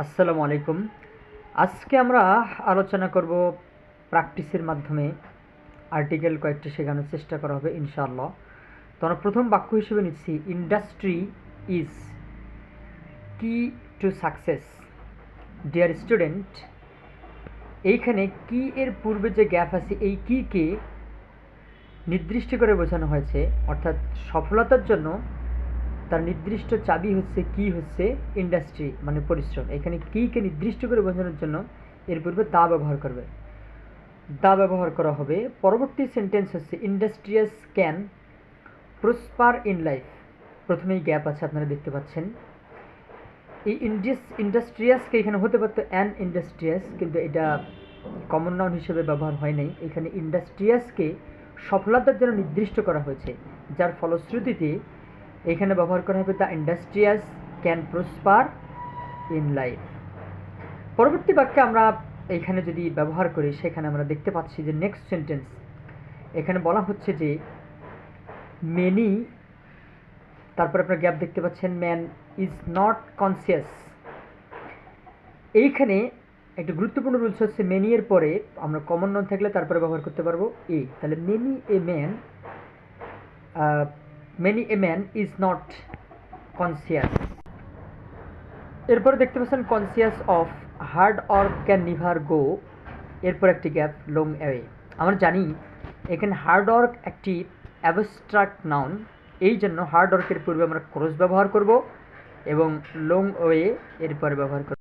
আসসালামু আলাইকুম। আজকে আমরা আলোচনা করব প্র্যাকটিসের মাধ্যমে আর্টিকেল কয়েকটি শেখানোর চেষ্টা করা হবে, ইনশাআল্লাহ। তো আমরা প্রথম বাক্য হিসেবে নিচ্ছি, industry is key to success? Dear student, এইখানে কি এর পূর্বে যে গ্যাপ আছে, এই কিকে নির্দিষ্ট করে বোঝানো হয়েছে, অর্থাৎ সফলতার জন্য তার নির্দিষ্ট চাবি হচ্ছে, কি হচ্ছে? ইন্ডাস্ট্রি মানে পরিশ্রম। এখানে কিকে নির্দিষ্ট করে বোঝানোর জন্য এর পূর্বে দা ব্যবহার করবে। দা ব্যবহার করা হবে। পরবর্তী সেন্টেন্স হচ্ছে industrious can prosper in life প্রথমেই গ্যাপ আছে, আপনারা দেখতে পাচ্ছেন। এই ইন্ডিয়াস ইন্ডাস্ট্রিয়াসকে এখানে হতে পারতো অ্যান ইন্ডাস্ট্রিয়াস কিন্তু এটা কমন নাউন হিসেবে ব্যবহার হয় নাই। এখানে ইন্ডাস্ট্রিয়াসকে সফলতার জন্য নির্দিষ্ট করা হয়েছে, যার ফলশ্রুতিতে এখানে ব্যবহার করা হবে the industrious can prosper in life. পরবর্তী বাক্যে আমরা এখানে যদি ব্যবহার করি, সেখানে আমরা দেখতে পাচ্ছি যে নেক্সট সেন্টেন্স, এখানে বলা হচ্ছে যে মেনি তারপর আপনার গ্যাপ দেখতে পাচ্ছেন ম্যান ইজ নট কনসিয়াস এইখানে একটা গুরুত্বপূর্ণ রুলস হচ্ছে মেনি এর পরে আমরা কমন নন থাকলে তারপরে ব্যবহার করতে পারব এ তাহলে many a man many a man is not conscious এরপরে দেখতে পাচ্ছেন conscious of hard work can never go এরপর একটি গ্যাপ লং অ্যাওয়ে আমরা জানি এখানে হার্ড ওয়ার্ক একটি অ্যাবস্ট্রাক্ট নাউন এই জন্য হার্ড ওয়ার্কের পূর্বে আমরা ক্রস ব্যবহার করব এবং লং ওয়ে এরপরে ব্যবহার করব।